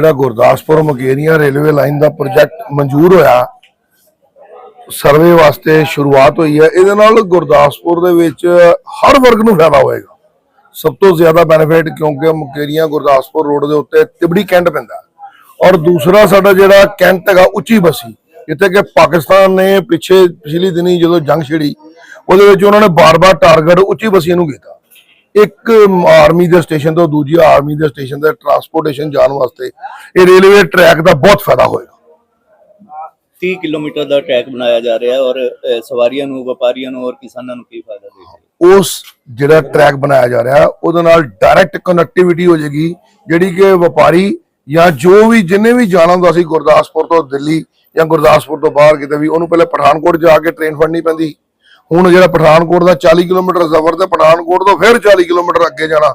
ਜਿਹੜਾ Gurdaspur Mukerian railway line ਦਾ project ਮਨਜ਼ੂਰ ਹੋਇਆ, ਸਰਵੇ ਵਾਸਤੇ ਸ਼ੁਰੂਆਤ ਹੋਈ ਹੈ। ਇਹਦੇ ਨਾਲ ਗੁਰਦਾਸਪੁਰ ਦੇ ਵਿੱਚ ਹਰ ਵਰਗ ਨੂੰ ਫਾਇਦਾ ਹੋਏਗਾ। ਸਭ ਤੋਂ ਜ਼ਿਆਦਾ ਬੈਨੀਫਿਟ ਕਿਉਂਕਿ ਮੁਕੇਰੀਆਂ ਗੁਰਦਾਸਪੁਰ ਰੋਡ ਦੇ ਉੱਤੇ ਤਿਬੜੀ ਕੈਂਟ ਪੈਂਦਾ ਔਰ ਦੂਸਰਾ ਸਾਡਾ ਜਿਹੜਾ ਕੈਂਟ ਹੈਗਾ, ਉੱਚੀ ਬਸੀ। ਜਿੱਥੇ ਕਿ ਪਾਕਿਸਤਾਨ ਨੇ ਪਿੱਛੇ ਪਿਛਲੀ ਦਿਨੀ ਜਦੋਂ ਜੰਗ ਛਿੜੀ, ਉਹਦੇ ਵਿੱਚ ਉਹਨਾਂ ਨੇ ਬਾਰ-ਬਾਰ ਟਾਰਗੇਟ ਉੱਚੀ ਬਸੀ ਨੂੰ ਕੀਤਾ। ਇੱਕ ਆਰਮੀ ਦੇ ਸਟੇਸ਼ਨ ਤੋਂ ਦੂਜੀ ਆਰਮੀ ਦੇ ਸਟੇਸ਼ਨ ਤੇ ਟਰਾਂਸਪੋਰਟੇਸ਼ਨ ਜਾਣ ਵਾਸਤੇ ਇਹ ਰੇਲਵੇ ਟਰੈਕ ਦਾ ਬਹੁਤ ਫਾਇਦਾ ਹੋਏਗਾ 30 ਕਿਲੋਮੀਟਰ ਦਾ ਟਰੈਕ ਬਣਾਇਆ ਜਾ ਰਿਹਾ ਔਰ ਸਵਾਰੀਆਂ ਨੂੰ ਵਪਾਰੀਆਂ ਨੂੰ ਔਰ ਕਿਸਾਨਾਂ ਨੂੰ ਕੀ ਫਾਇਦਾ ਦੇਗਾ ਉਸ ਜਿਹੜਾ ਟਰੈਕ ਬਣਾਇਆ ਜਾ ਰਿਹਾ ਉਹਦੇ ਨਾਲ ਡਾਇਰੈਕਟ ਕਨੈਕਟੀਵਿਟੀ ਹੋ ਜਾਏਗੀ ਜਿਹੜੀ ਕਿ ਵਪਾਰੀ ਜਾਂ ਜੋ ਵੀ ਜਿੰਨੇ ਵੀ ਜਾਣਾ ਹੁੰਦਾ ਸੀ ਗੁਰਦਾਸਪੁਰ ਤੋਂ ਦਿੱਲੀ ਜਾਂ ਗੁਰਦਾਸਪੁਰ ਤੋਂ ਬਾਹਰ ਕਿਤੇ ਵੀ ਉਹਨੂੰ ਪਹਿਲੇ ਪਠਾਨਕੋਟ ਜਾ ਕੇ ਟ੍ਰੇਨ ਫੜਨੀ ਪੈਂਦੀ ਹੁਣ ਜਿਹੜਾ ਪਠਾਨਕੋਟ ਦਾ 40 ਕਿਲੋਮੀਟਰ ਸਫ਼ਰ ਤੇ ਪਠਾਨਕੋਟ ਤੋਂ ਫਿਰ 40 ਕਿਲੋਮੀਟਰ ਅੱਗੇ ਜਾਣਾ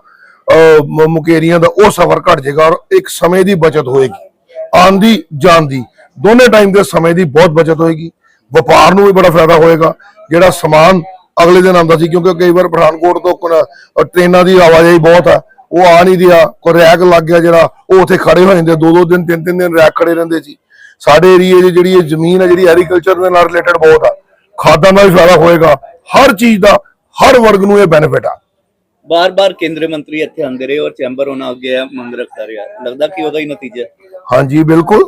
ਮੁਕੇਰੀਆਂ ਦਾ, ਉਹ ਸਫ਼ਰ ਘਟ ਜਾਏਗਾ ਔਰ ਇੱਕ ਸਮੇਂ ਦੀ ਬਚਤ ਹੋਏਗੀ। ਆਉਣ ਦੀ ਜਾਣ ਦੀ ਦੋਨੇ ਟਾਈਮ ਦੇ ਸਮੇਂ ਦੀ ਬਹੁਤ ਬਚਤ ਹੋਏਗੀ। ਵਪਾਰ ਨੂੰ ਵੀ ਬੜਾ ਫਾਇਦਾ ਹੋਏਗਾ। ਜਿਹੜਾ ਸਮਾਨ ਅਗਲੇ ਦਿਨ ਆਉਂਦਾ ਸੀ, ਕਿਉਂਕਿ ਕਈ ਵਾਰ ਪਠਾਨਕੋਟ ਤੋਂ ਕੋਨ- ਟ੍ਰੇਨਾਂ ਦੀ ਆਵਾਜਾਈ ਬਹੁਤ ਆ, ਉਹ ਆ ਨਹੀਂ ਰਿਹਾ, ਕੋਈ ਰੈਕ ਲੱਗ ਗਿਆ ਜਿਹੜਾ, ਉਹ ਉੱਥੇ ਖੜੇ ਹੋ ਜਾਂਦੇ ਦੋ ਦੋ ਦਿਨ ਤਿੰਨ ਤਿੰਨ ਦਿਨ ਰੈਕ ਖੜੇ ਰਹਿੰਦੇ ਸੀ। ਸਾਡੇ ਏਰੀਏ 'ਚ ਜਿਹੜੀ ਇਹ ਜ਼ਮੀਨ ਹੈ ਜਿਹੜੀ ਐਗਰੀਕਲਚਰ ਦੇ ਨਾਲ ਰਿਲੇਟਡ ਬਹੁਤ ਆ। ਖਾਦਾਂ ਦਾ ਵੀ ਫਾਇਦਾ ਹੋਏਗਾ। ਹਰ ਚੀਜ਼ ਦਾ ਹਰ ਵਰਗ ਨੂੰ ਇਹ ਬੈਨੀਫਿਟ ਆ। ਬਾਰ-ਬਾਰ ਕੇਂਦਰੀ ਮੰਤਰੀ ਇੱਥੇ ਆਉਂਦੇ ਰਹੇ ਔਰ ਚੈਂਬਰ ਉਹਨਾਂ ਅੱਗੇ ਮੰਗ ਰੱਖਦਾ ਰਿਹਾ। ਲੱਗਦਾ ਕਿ ਉਹਦਾ ਹੀ ਨਤੀਜਾ। ਹਾਂਜੀ ਬਿਲਕੁਲ।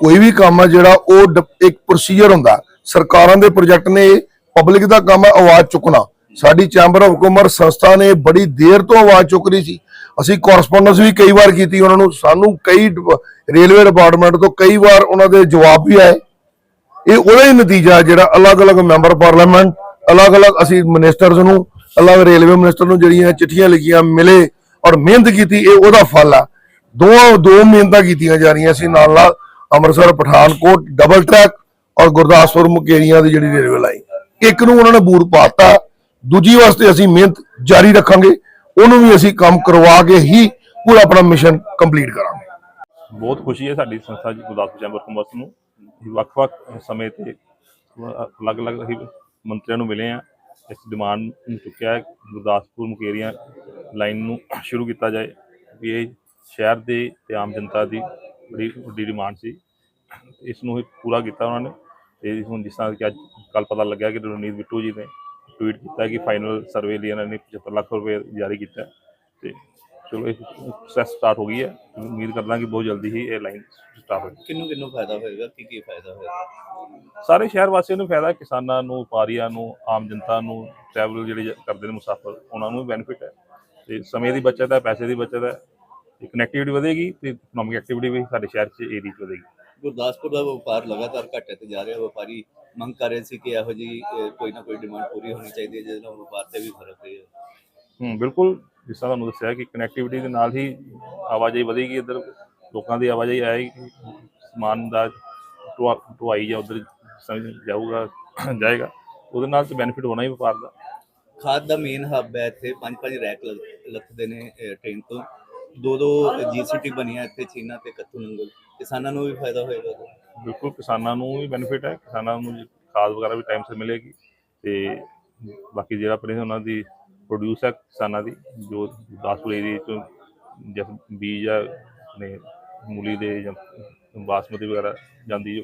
ਕੋਈ ਵੀ ਕੰਮ ਹੈ ਜਿਹੜਾ ਉਹ ਇੱਕ ਪ੍ਰੋਸੀਜਰ ਹੁੰਦਾ। ਸਰਕਾਰਾਂ ਦੇ ਪ੍ਰੋਜੈਕਟ ਨੇ ਪਬਲਿਕ ਦਾ ਕੰਮ ਹੈ ਆਵਾਜ਼ ਚੁੱਕਣਾ। ਸਾਡੀ ਚੈਂਬਰ ਆਫ ਕਾਮਰਸ ਸੰਸਥਾ ਨੇ ਬੜੀ ਦੇਰ ਤੋਂ ਆਵਾਜ਼ ਚੁੱਕ ਰਹੀ ਸੀ। ਅਸੀਂ ਕੋਰਸਪੋਂਡੈਂਸ ਵੀ ਕਈ ਵਾਰ ਕੀਤੀ ਉਹਨਾਂ ਨੂੰ। ਸਾਨੂੰ ਕਈ ਰੇਲਵੇ ਡਿਪਾਰਟਮੈਂਟ ਤੋਂ ਕਈ ਵਾਰ ਉਹਨਾਂ ਦੇ ਜਵਾਬ ਵੀ ਆਏ। ਇਹ ਉਹਦਾ ਹੀ ਨਤੀਜਾ ਜਿਹੜਾ ਅਲੱਗ-ਅਲੱਗ ਮੈਂਬਰ ਪਾਰਲੀਮੈਂਟ, ਅਲੱਗ-ਅਲੱਗ ਅਸੀਂ ਮਿਨਿਸਟਰਸ ਨੂੰ, ਅਲੱਗ ਰੇਲਵੇ ਮਿਨਿਸਟਰ ਨੂੰ ਜਿਹੜੀਆਂ ਚਿੱਠੀਆਂ ਲਿਖੀਆਂ ਮਿਲੇ ਔਰ ਮਿਹਨਤ ਕੀਤੀ, ਇਹ ਉਹਦਾ ਫਲ ਆ ਦੋਵਾਂ, ਦੋ ਮਿਹਨਤਾਂ ਕੀਤੀਆਂ ਜਾ ਰਹੀਆਂ ਸੀ ਨਾਲ ਨਾਲ ਅੰਮ੍ਰਿਤਸਰ, ਪਠਾਨਕੋਟ ਡਬਲ ਟਰੈਕ ਔਰ ਗੁਰਦਾਸਪੁਰ ਮੁਕੇਰੀਆਂ ਦੀ ਜਿਹੜੀ ਰੇਲਵੇ ਲਾਈਨ। ਇੱਕ ਨੂੰ ਉਹਨਾਂ ਨੇ ਬੂਰ ਪਾਤਾ, ਦੂਜੀ ਵਾਸਤੇ ਅਸੀਂ ਮਿਹਨਤ ਜਾਰੀ ਰੱਖਾਂਗੇ, ਉਹਨੂੰ ਵੀ ਅਸੀਂ ਕੰਮ ਕਰਵਾ ਕੇ ਹੀ ਪੂਰਾ ਆਪਣਾ ਮਿਸ਼ਨ ਕੰਪਲੀਟ ਕਰਾਂਗੇ। ਬਹੁਤ ਖੁਸ਼ੀ ਹੈ ਸਾਡੀ ਸੰਸਥਾ ਜੀ, ਗੁਰਦਾਸਪੁਰ ਚੈਂਬਰ ਕਾਮਰਸ ਨੂੰ। ਵੱਖ-ਵੱਖ ਸਮੇਂ ਤੇ ਅਲੱਗ-ਅਲੱਗ ਅਸੀਂ ਮੰਤਰੀਆਂ ਨੂੰ ਮਿਲੇ ਆ ਇਸ ਡਿਮਾਂਡ ਨੂੰ ਚੁੱਕਿਆ ਹੈ। ਗੁਰਦਾਸਪੁਰ ਮੁਕੇਰੀਆਂ ਲਾਈਨ ਨੂੰ ਸ਼ੁਰੂ ਕੀਤਾ ਜਾਏ। ਵੀ ਇਹ ਸ਼ਹਿਰ ਦੇ ਤੇ ਆਮ ਜਨਤਾ ਦੀ ਬੜੀ ਵੱਡੀ ਡਿਮਾਂਡ ਸੀ। ਇਸ ਨੂੰ ਹੀ ਪੂਰਾ ਕੀਤਾ ਉਹਨਾਂ ਨੇ। ਤੇ ਹੁਣ ਜਿਸ ਤਰ੍ਹਾਂ ਕਿ ਅੱਜ ਕੱਲ ਪਤਾ ਲੱਗਿਆ ਕਿ ਰਣਜੀਤ ਬਿੱਟੂ ਜੀ ਨੇ ਟਵੀਟ ਕੀਤਾ ਕਿ ਫਾਈਨਲ ਸਰਵੇ ਲਈ ਇਹਨਾਂ ਨੇ 75 ਲੱਖ ਰੁਪਏ ਜਾਰੀ ਕੀਤਾ। ਹੈ ਤੇ ਚਲੋ ਇਹ ਪ੍ਰੋਸੈਸ ਸਟਾਰਟ ਹੋ ਗਈ ਹੈ। ਉਮੀਦ ਕਰਦਾ ਕਿ ਬਹੁਤ ਜਲਦੀ ਹੀ ਇਹ ਲਾਈਨ ਸਟਾਰਟ ਹੋ ਜਾਏਗੀ ਕਿਹਨੂੰ ਕਿਹਨੂੰ ਫਾਇਦਾ ਹੋਏਗਾ? ਕੀ ਕੀ ਫਾਇਦਾ ਹੋਏਗਾ? ਸਾਰੇ ਸ਼ਹਿਰ ਵਾਸੀਆਂ ਨੂੰ ਫਾਇਦਾ ਕਿਸਾਨਾਂ ਨੂੰ ਵਪਾਰੀਆਂ ਨੂੰ ਆਮ ਜਨਤਾ ਨੂੰ ਟਰੈਵਲ ਜਿਹੜੇ ਕਰਦੇ ਨੇ ਮੁਸਾਫਰ ਉਹਨਾਂ ਨੂੰ ਬੈਨੀਫਿਟ ਹੈ। ਤੇ ਸਮੇਂ ਦੀ ਬਚਤ ਹੈ ਪੈਸੇ ਦੀ ਬਚਤ ਹੈ। ਤੇ ਕਨੈਕਟੀਵਿਟੀ ਵਧੇਗੀ ਤੇ ਇਕਨੋਮਿਕ ਐਕਟੀਵਿਟੀ ਵੀ ਸਾਡੇ ਸ਼ਹਿਰ 'ਚ ਏਰੀਆ 'ਚ ਵਧੇਗੀ। ਗੁਰਦਾਸਪੁਰ ਦਾ ਵਪਾਰ ਲਗਾਤਾਰ ਘਟੇ ਤੇ ਜਾ ਰਿਹਾ ਵਪਾਰੀ ਮੰਗ ਕਰ ਰਹੇ ਸੀ ਕਿ ਇਹੋ ਜੀ ਕੋਈ ਨਾ ਕੋਈ ਡਿਮਾਂਡ ਪੂਰੀ ਹੋਣੀ ਚਾਹੀਦੀ ਹੈ ਜਿਹਦੇ ਨਾਲ ਵਪਾਰ ਤੇ ਵੀ ਫ਼ਰਕ ਪਏ ਹੂੰ ਬਿਲਕੁਲ ਜਿਸ ਤਰ੍ਹਾਂ ਤੁਹਾਨੂੰ ਦੱਸਿਆ ਕਿ ਕਨੈਕਟੀਵਿਟੀ ਦੇ ਨਾਲ ਹੀ ਆਵਾਜਾਈ ਵਧੇਗੀ ਇੱਧਰ ਲੋਕਾਂ ਦੀ ਆਵਾਜਾਈ ਆਏਗੀ ਸਮਾਨ ਦਾ ਢੁਆ- ਢੁਆਈ ਜਾਂ ਉਧਰ ਜਾਊਗਾ ਜਾਏਗਾ ਉਹਦੇ ਨਾਲ ਤੇ ਬੈਨੀਫਿਟ ਹੋਣਾ ਹੀ ਵਪਾਰ ਦਾ। ਖਾਦ ਦਾ ਮੇਨ ਹੱਬ ਹੈ ਇੱਥੇ ਪੰਜ ਪੰਜ ਰੈਕ ਲੱਗ- ਲੱਗਦੇ ਨੇ ਟ੍ਰੇਨ ਤੋਂ। ਦੋ ਦੋ ਜੀਸੀਟੀ ਬਣੀਆਂ ਇੱਥੇ ਚੀਨਾ ਤੇ ਕੱਥੂ ਨੰਗਲ। ਕਿਸਾਨਾਂ ਨੂੰ ਵੀ ਫਾਇਦਾ ਹੋਏਗਾ। ਬਿਲਕੁਲ ਕਿਸਾਨਾਂ ਨੂੰ ਵੀ ਬੈਨੀਫਿਟ ਹੈ। ਕਿਸਾਨਾਂ ਨੂੰ ਖਾਦ ਵਗੈਰਾ ਵੀ ਟਾਈਮ ਸਿਰ ਮਿਲੇਗੀ। ਤੇ ਬਾਕੀ ਜਿਹੜਾ ਆਪਣੇ ਉਹਨਾਂ ਦੀ ਪ੍ਰੋਡਿਊਸ ਹੈ ਕਿਸਾਨਾਂ ਦੀ ਜੋ 10 ਏਰੀਏ ਤੋਂ ਜਿਸ ਬੀਜ ਆ ਆਪਣੇ ਮੂਲੀ ਦੇ ਜਾਂ ਬਾਸਮਤੀ ਵਗੈਰਾ ਜਾਂਦੀ ਜੋ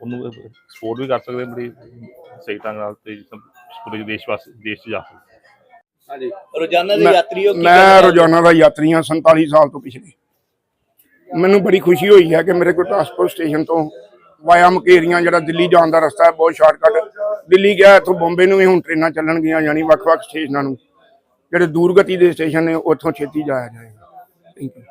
ਉਹਨੂੰ ਐਕਸਪੋਰਟ ਵੀ ਕਰ ਸਕਦੇ ਬੜੀ ਸਹੀ ਢੰਗ ਨਾਲ ਤੇ ਜਿਸ ਤਰ੍ਹਾਂ ਪੂਰੇ ਦੇਸ਼ ਵਾਸਤੇ ਦੇਸ਼ 'ਚ ਜਾ ਸਕਦੇ ਹਾਂਜੀ। ਰੋਜ਼ਾਨਾ ਦੇ ਮੈਂ- ਯਾਤਰੀਓ ਕੀ ਮੈਂ ਰੋਜ਼ਾਨਾ ਦਾ ਯਾਤਰੀ ਹਾਂ 47 ਸਾਲ ਤੋਂ ਪਿਛਲੇ। ਮੈਨੂੰ ਬੜੀ ਖੁਸ਼ੀ ਹੋਈ ਹੈ ਕਿ ਮੇਰੇ ਗੁਰਦਾਸਪੁਰ ਸਟੇਸ਼ਨ ਤੋਂ ਵਾਇਆ ਮੁਕੇਰੀਆਂ ਜਿਹੜਾ ਦਿੱਲੀ ਜਾਣ ਦਾ ਰਸਤਾ ਹੈ ਬਹੁਤ ਸ਼ਾਰਟਕਟ। ਦਿੱਲੀ ਗਿਆ ਇੱਥੋਂ ਬੰਬੇ ਨੂੰ ਵੀ ਹੁਣ ਟ੍ਰੇਨਾਂ ਚੱਲਣਗੀਆਂ ਯਾਨੀ ਵੱਖ-ਵੱਖ ਸਟੇਸ਼ਨਾਂ ਨੂੰ। ਜਿਹੜੇ ਦੂਰਗਤੀ ਦੇ ਸਟੇਸ਼ਨ ਨੇ ਉੱਥੋਂ ਛੇਤੀ ਜਾਇਆ ਜਾਏਗਾ। Thank you